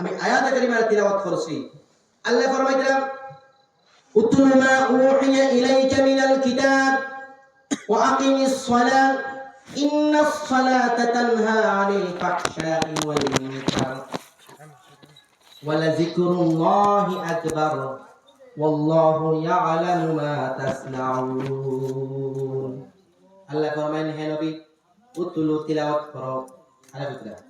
আমি আয়াত কারিমার তিলাওয়াত করছি আল্লাহ ফরমাইছিলাম উতলু মা উহিয়া ইলাইকা মিনাল কিতাব ওয়া আকিমিস সালাত ইন্নাস সালাতা তানহা আনিল ফাহশাই ওয়াল মুনকার ওয়ালাযিকরুল্লাহি আকবার ওয়াল্লাহু ইয়ালামু মা তাসনাউন আল্লাহ ফরমাইন হে নবী উতলু তিলাওয়াত করো. আল্লাহ তিলাওয়াত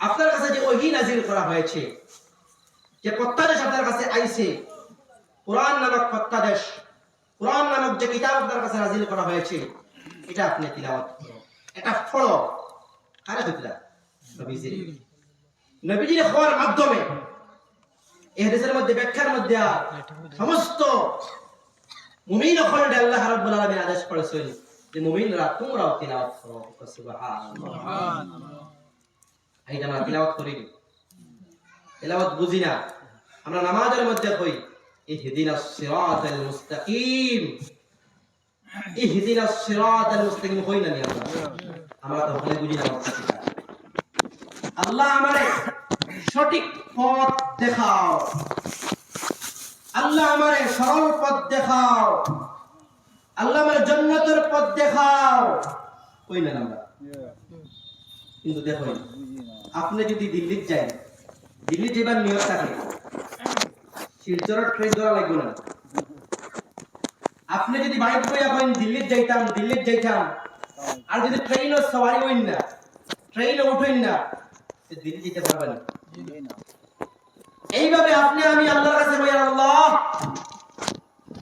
আপনার কাছে যে করা হয়েছে, যে প্রত্যাদেশ আপনার কাছে কোরআন নামক প্রত্যাদেশ, কোরআন নামক যে কিতাব আপনার কাছে করা হয়েছে, এটা আপনি তিলাওয়াত এটা মাধ্যমে ব্যাখ্যার মধ্যে সমস্ত মুমিন হলে আল্লাহ রাব্বুল আলামিন আদেশ করেছেন যে, মুমিনরা, তোমরাও তিলাওয়াত করো। সুবহানাল্লাহ। এইটা আমরা তিলাওয়াত করি তিলাওয়াত বুঝি না। আমরা নামাজের মধ্যে কই ইহদিনাস সিরাতাল মুস্তাকিম। ইহদিনাস সিরাতাল মুস্তাকিম। কই না নি আমরা? আমরা তো ওখানে বুঝি না আল্লাহ আমারে সঠিক পথ দেখাও। আল্লাহ আমারে সরল পথ দেখাও। আল্লাহ আমার জান্নাতের পথ দেখাও। কই না আমরা? কিন্তু দেখো, আপনি যদি দিল্লি যান দিল্লি যাবার নিয়ত থাকে। শিলচরের ট্রেন ধরা লাগবে না। আপনি যদি বাইক বইয়া কইন দিল্লি যাইতাম দিল্লি যাইতাম, আর যদি ট্রেনও সওয়ারি হইন না ট্রেনও উঠইন না দিল্লি যেতে পারবেন না। এইভাবে আপনি আমি আল্লাহর কাছে বলি, আল্লাহ,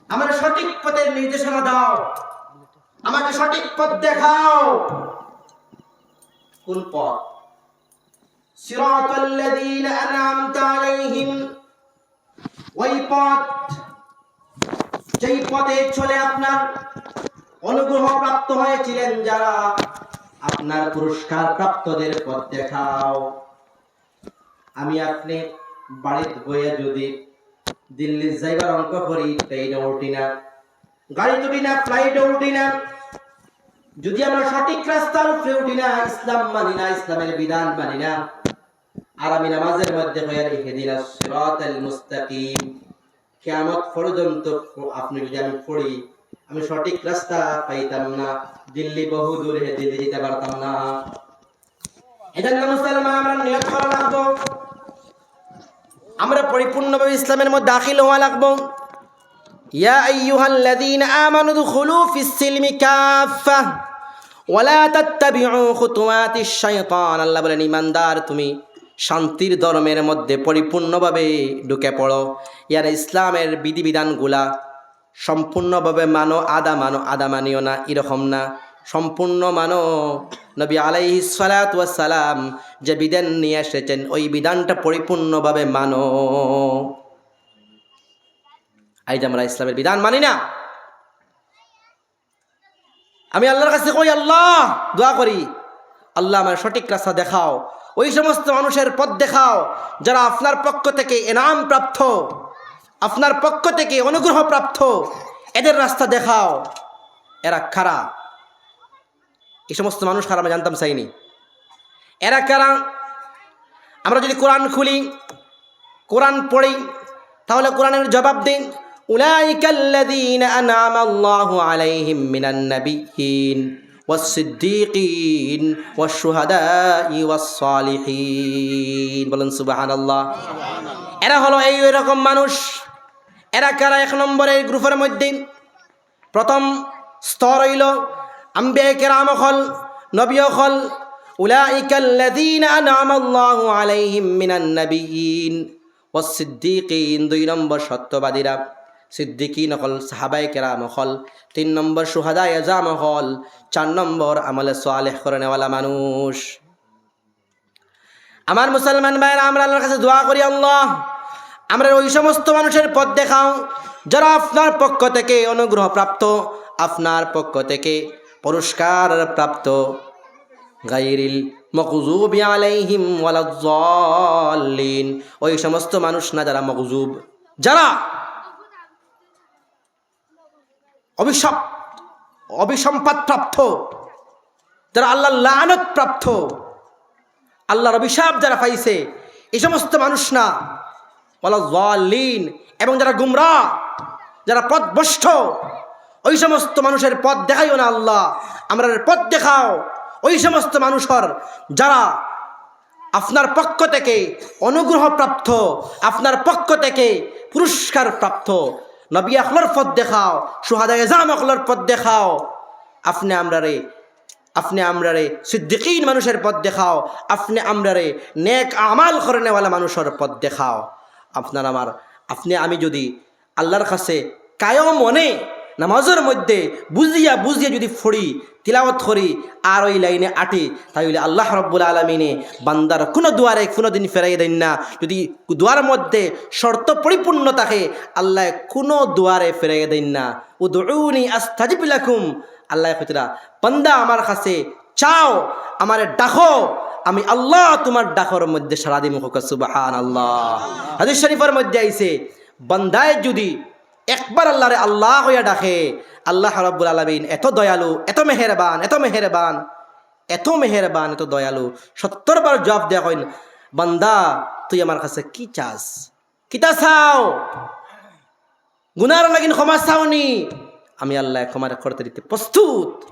আমার সঠিক পথের নির্দেশনা দাও। আমাকে সঠিক পথ দেখাও। কোন পথ? সিরাতাল লাযীনা আন'আমতা আলাইহিম। ওই পথ, যেই পথে চলে আপনার অনুগ্রহ প্রাপ্ত হয়েছিলেন যারা আপনার পুরস্কার প্রাপ্তদের পথ দেখাও। আমি আপনি বাড়িতে বইয়া যদি দিল্লি যাইবার অঙ্ক করি ট্রেনে উঠি না। গাড়িতে উঠি না ফ্লাইটে উঠি না। যদি আমরা সঠিক রাস্তার উপরে উঠি না, ইসলাম মানি না, ইসলামের বিধান মানি না, আর আমি নামাজের মধ্যে হইয়া হেদিনা সিরাতাল মুস্তাকিম। কিয়ামত পর্যন্ত আপনি যদি আমি পড়ি, আমি সঠিক রাস্তা পাইতাম না, দিল্লি বহু দূরে দিল্লি যেতে পারতাম না। এজন্য মুসলমান নিয়ত করা লাগবো। আমরা পরিপূর্ণভাবে ইসলামের মধ্যে দাখিল হওয়া লাগবো। ইয়া আইয়ুহাল্লাযীনা আমানু বলেন তুমি শান্তির ধর্মের মধ্যে পরিপূর্ণভাবে ঢুকে পড়ো। ইয়ার ইসলামের বিধিবিধানগুলা সম্পূর্ণভাবে মানো আদা মানো আদা, মানিও না, এরকম না। সম্পূর্ণ মানো। নবী আলাইহি সালাম যে বিধান নিয়ে এসেছেন, ওই বিধানটা পরিপূর্ণভাবে মানো। যে আমরা ইসলামের বিধান মানি না। আমি আল্লাহর কাছে কই, আল্লাহ, দোয়া করি। আল্লাহ আমার সঠিক রাস্তা দেখাও। ওই সমস্ত মানুষের পথ দেখাও। যারা আপনার পক্ষ থেকে এনাম প্রাপ্ত, আপনার পক্ষ থেকে অনুগ্রহ প্রাপ্ত, এদের রাস্তা দেখাও। এরা খারা এই সমস্ত মানুষ খারাপ আমি জানতাম চাইনি এরা কারা আমরা যদি কোরআন খুলি কোরআন পড়ি তাহলে কোরআনের জবাব দিন أولئك الذين أنعم الله عليهم من النبيين والصديقين والشهداء والصالحين বলেন সুবহানাল্লাহ এরা হলো এই রকম মানুষ এরা কারা এক নম্বরের গ্রুপের মধ্যে প্রথম স্তর হইল আম্বে কেরাম হল নবী হল أولئك الذين أنعم الله عليهم من النبيين والصديقين দুই নম্বর সত্যবাদীরা সিদ্দিকিন হল সাহাবাই কেরাম হল তিন নম্বর সুহাদা এজাম হল চার নম্বর আমলে সোয়ালেহ করে নেওয়ালা মানুষ আমার মুসলমান ভাইয়েরা আমরা আল্লাহর কাছে দোয়া করি আল্লাহ আমরা ওই সমস্ত মানুষের পথ দেখাও যারা আপনার পক্ষ থেকে অনুগ্রহ প্রাপ্ত আপনার পক্ষ থেকে পুরস্কার প্রাপ্ত। গাইরিল মকজুব আলাইহিম ওয়ালাজ্জালিন ওই সমস্ত মানুষ না যারা মকজুব, যারা অভিশাপ অভিসম্পাদ প্রাপ্ত যারা আল্লাহ লানত প্রাপ্ত, আল্লাহর অভিশাপ যারা পাইছে, এই সমস্ত মানুষ না। বলা জালিন এবং যারা গুমরা, যারা পথভ্রষ্ট ওই সমস্ত মানুষের পথ দেখাইও না আল্লাহ, আমরা পথ দেখাও। ওই সমস্ত মানুষের যারা আপনার পক্ষ থেকে অনুগ্রহ প্রাপ্ত আপনার পক্ষ থেকে পুরস্কার প্রাপ্ত নবী আখলার পথ দেখাও, সুহাদা এজাম আখলার পথ দেখাও, আপনি আমরা রে, আপনি আমরা রে সিদ্দিকিন মানুষের পথ দেখাও, আপনি আমরা রে নেক আমাল করে নেওয়ালা মানুষের পথ দেখাও। আপনার আমার, আপনি আমি যদি আল্লাহর কাছে কায়ম মনে নামাজের মধ্যে বুঝিয়া বুঝিয়া যদি ফড়ি তিলাওয়াত করি, আর ওই লাইনে আটি তাহলে আল্লাহ রব্বুল আলমিনে বান্দার কোনো দুয়ারে কোনো দিন ফেরাই দেন না। যদি দুয়ার মধ্যে শর্ত পরিপূর্ণ থাকে, আল্লাহ কোনো দুয়ারে ফেরাই দেন না। ও দৌড়ি আস্তাজিবিলাকুম আল্লাহ কতরা বান্দা আমার কাছে চাও, আমারে ডাকো, আমি আল্লাহ তোমার ডাকর মধ্যে সারা দিম সুবাহান আল্লাহ হাদিস শরীফের মধ্যে আইছে, বান্দায় যদি একবার আল্লাহরে আল্লাহ হইয়া ডাকে, আল্লাহ রাব্বুল আলমিন, এত দয়ালু, এত মেহেরবান এত মেহেরবান এত মেহেরবান, এত দয়ালু। সত্তর বার জবাব দেয়া কইন বান্দা, তুই আমার কাছে কি চাস? কিতা চাও? গুনার লাগিন ক্ষমা চাওনি। আমি আল্লাহ ক্ষমার করতে দিতে প্রস্তুত।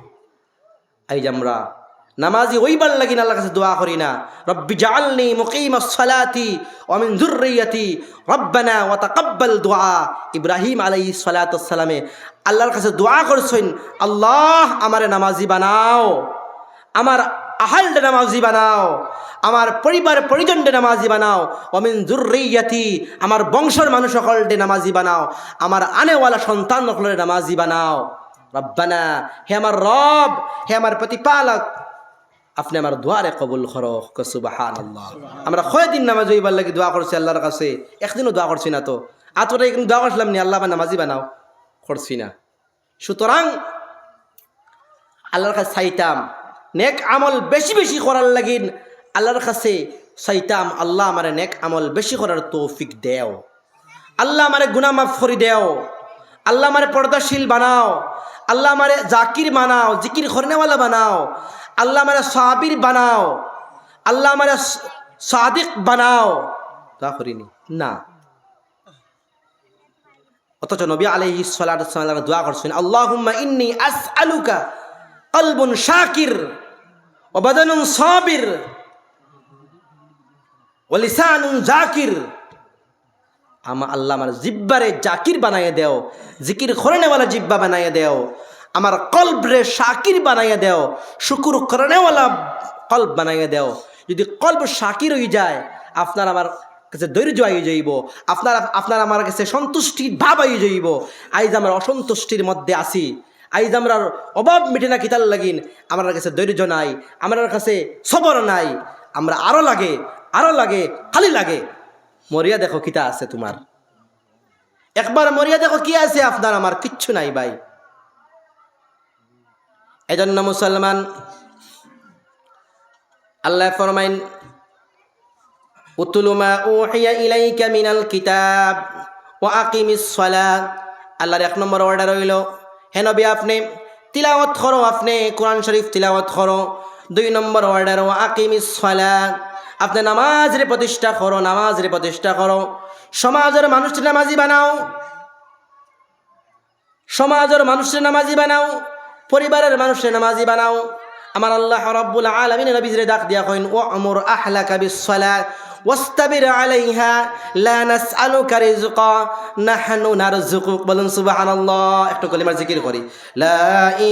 যে আমরা নামাজি ওইবার লাগিন আল্লাহর কাছে দোয়া করি না। রব্বি জালনি মুকিম সালাতি অমিন জুর্রিয়াতি রব্বানা ওয়া তাকাব্বাল দোয়া ইব্রাহিম আলাইহিস সালাতু সালামে আল্লাহর কাছে দোয়া করছেন, আল্লাহ আমারে নামাজি বানাও। আমার আহালডে নামাজি বানাও। আমার পরিবার পরিজনডে নামাজি বানাও। অমিন জুর্রিয়াতি আমার বংশর মানুষ সকলডে নামাজি বানাও। আমার আনেওয়ালা সন্তান সকলের নামাজি বানাও। রব্বানা, হে আমার রব, হে আমার প্রতিপালক আপনি আমার দোয়ারে কবুল সুবাহান আল্লাহ আমরা কয়দিন নামাজ হইবার লাগে দোয়া করছি আল্লাহর কাছে? একদিনও দোয়া করছি না তো। আতটা একদিন দোয়া করছিলাম নি, আল্লাহ বা নামাজি বানাও। করছি না। সুতরাং আল্লাহর কাছে চাইতাম, নেক আমল বেশি বেশি করার লাগিন আল্লাহর কাছে চাইতাম, আল্লাহ আমার নেক আমল বেশি করার তৌফিক দেও। আল্লাহ আমারে গুনা মাফ করে দেও। আল্লাহ আমারে পর্দাশীল বানাও। আল্লাহ আমারে জাকির বানাও, জিকির খরনেওয়ালা বানাও। আল্লাহ আমারে সাবির বানাও। আল্লাহ আমারে সাদিক বানাও। দোয়া করিনি। না। অথচ নবী আলহি সাল্লাহ দোয়া করছেন, আল্লাহুম্মা ইন্নি আস আলুকা কলবুন শাকির ও বাদানুন সাবির ও লিসানুন জাকির। আমা, আল্লাহ আমার জিব্বারে জাকির বানাইয়ে দেও, জিকির খরনেওয়ালা জিব্বা বানাইয়ে দেও। আমার কল্বরে শাকির বানাইয়ে দেও শুকুর খরনেওয়ালা কল্প বানাইয়ে দেও। যদি কল্প শাকির হয়ে যায়, আপনার আমার কাছে ধৈর্য আই যাইব, আপনার আপনার আমার কাছে সন্তুষ্টির ভাব আই যাইব। আইজ আমরা অসন্তুষ্টির মধ্যে আসি আইজ আমরা অভাব মিটে না কিতাল লাগিন, আমার কাছে ধৈর্য নাই, আমার কাছে সবর নাই, আমরা আরও লাগে আরও লাগে, খালি লাগে। মরিয়া দেখো কিতা আছে তোমার। একবার মরিয়া দেখো কি আছে আপনার, আমার কিচ্ছু নাই ভাই। এজন্য মুসলমান, আল্লাহ ফরমাইন উতুলুমা উহিয়া ইলাইকা মিনাল কিতাব ও আকিমিস সালাত। আল্লাহর এক নম্বর অর্ডার হইল হে নবী আপনি, তিলাওয়াত করো আপনি, কোরআন শরীফ তিলাওয়াত করো। দুই নম্বর অর্ডার ও আকিমিস সালাত। আপনি নামাজরে প্রতিষ্ঠা করো, নামাজরে প্রতিষ্ঠা করো। সমাজের মানুষটি নামাজি বানাও। সমাজের মানুষের নামাজি বানাও। পরিবারের মানুষের নামাজি বানাও। আমার আল্লাহ রব্বুল আলামিন নবীজরে ডাক দিয়া কইন ও আমর আহলাকা বিসসালাত ওয়াস্তাবির আলাইহা, লা নাসআলুকা রিজকা নাহনু নারযুকুক। বলুন, সুবহানাল্লাহ। একটু কলিমার জিকির করি। লা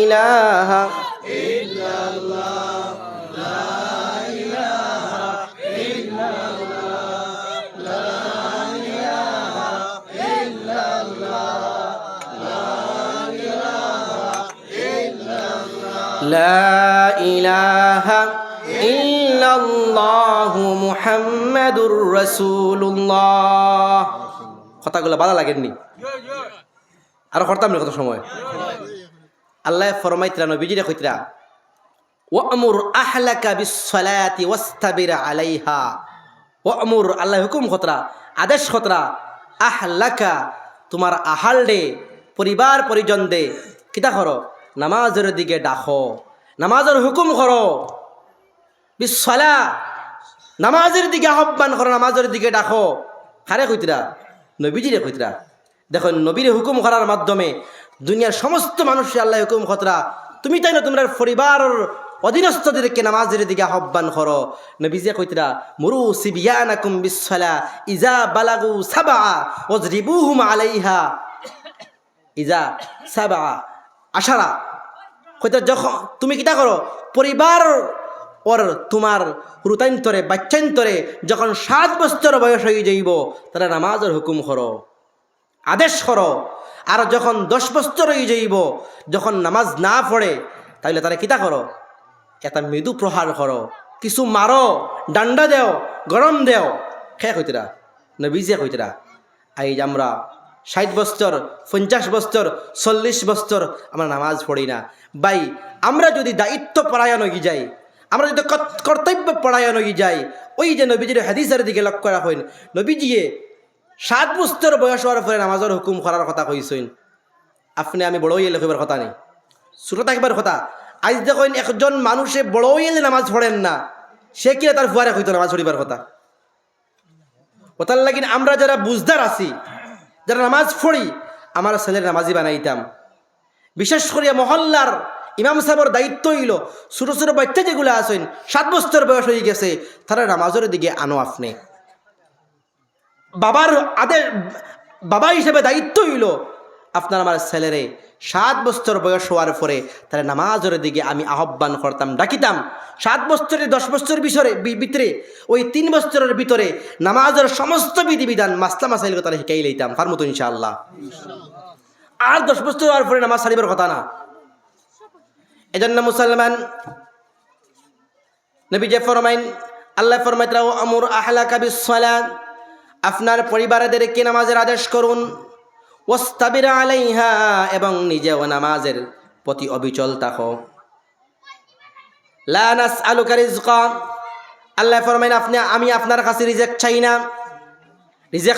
ইলাহা لا إله إلا الله محمد رسول الله কথাগুলো ভালো লাগেননি আর করতাম না কত সময় আল্লাহ ফরমাইতরা নবীজিরে কইতরা ওয়ামুর আহলাকা বিসসালাতি ওয়াস্তাবির আলাইহা ওয়ামুর আল্লাহ হুকুম খতরা আদেশ খতরা আহলাকা তোমার আহাল দে পরিবার পরিজন দে কিতা করো নামাজের দিকে ডাকো, নামাজের হুকুম করো। বিশ্বলা নামাজের দিকে আহ্বান করো, নামাজের দিকে ডাকো। হারে কইতরা? নবীজিরে কইতরা। দেখো, নবীরে হুকুম করার মাধ্যমে দুনিয়ার সমস্ত মানুষের আল্লাহ হুকুম খতরা তুমি তাই না তোমরা পরিবার অধীনস্থদেরকে নামাজের দিকে আহ্বান করো? নবীজিয়া কইতরা, মুরু সিবিয়ানাকুম বিশ্বলা ইজা বালাগু সাবা ওজরিবুহুম আলাইহা। ইজা সাবা আশারা। হয়তো যখন তুমি কিটা করো, পরিবার ওর তোমার রুতান্তরে বাচ্চান্তরে যখন সাত বছর বয়স হয়ে যাইব তারা নামাজের হুকুম করো, আদেশ করো। আর যখন দশ বছর হয়ে যাইব, যখন নামাজ না পড়ে, তাহলে তারা কিতা করো? এটা মৃদু প্রহার করো। কিছু মারো, ডান্ডা দেও, গরম দেও। খে কইতরা, নবীজিয়া কইতরা আই আমরা ষাট বছর, পঞ্চাশ বছর, চল্লিশ বছর আমরা নামাজ পড়ি না। বাই আমরা যদি দায়িত্ব পরায়ণ হয়ে যাই, আমরা যদি কর্তব্য পরায়ণ হয়ে যাই, ওই যে নবীজির হাদিসের দিকে লক্ষ্য রাখেন। নবীজিয়ে সাত বছর বয়স হওয়ার পরে নামাজের হুকুম করার কথা কইসইন আপনি, আমি বড় ইয়ে লেখিবার কথা নেই। ছোট থাকবার কথা। আজ দেখেন, একজন মানুষে বড় ইয়ে নামাজ পড়েন না, সে কিনা তার ফুয়ারে হইতো নামাজ পড়িবার কথা? ওতার লাগিন আমরা যারা বুঝদার আছি যারা নামাজ পড়ি, আমার ছেলের নামাজি বানাইতাম। বিশেষ করিয়া মহল্লার ইমাম সাহেবর দায়িত্ব হইল, ছোটো ছোটো বাচ্চা যেগুলো আছেন, সাত বছর বয়স হয়ে গেছে, তারা নামাজের দিকে আনো আপনি। বাবার আদের বাবা হিসেবে দায়িত্ব হইল আপনার আমার ছেলেরে সাত বছর বয়স হওয়ার পরে তারা নামাজের দিকে আমি আহ্বান করতাম, ডাকিতাম। সাত বছরের দশ বছর বিষরে বি- ভিতরে, ওই তিন বছরের ভিতরে নামাজের সমস্ত বিধিবিধান মাসলা মাসাইল তারা শিখাই লইতাম, ফার মতো ইনশাআল্লাহ। আর দশ বছর হওয়ার পরে নামাজ সারিবার কথা না। এজন্য মুসলমান নবী যে ফরমাইন, আল্লাহ ফরমাইতরাও আমর আহলা কাবি আপনার পরিবারদেরকে নামাজের আদেশ করুন। ওস্তাবির আলাইহা, এবং নিজেও নামাজের প্রতি অবিচল থাকো। লানাস আলুকা রিজকা। আল্লাহ ফরমাইন, আপনি, আমি আপনার কাছে রিজেক্ট চাই না। রিজেক্ট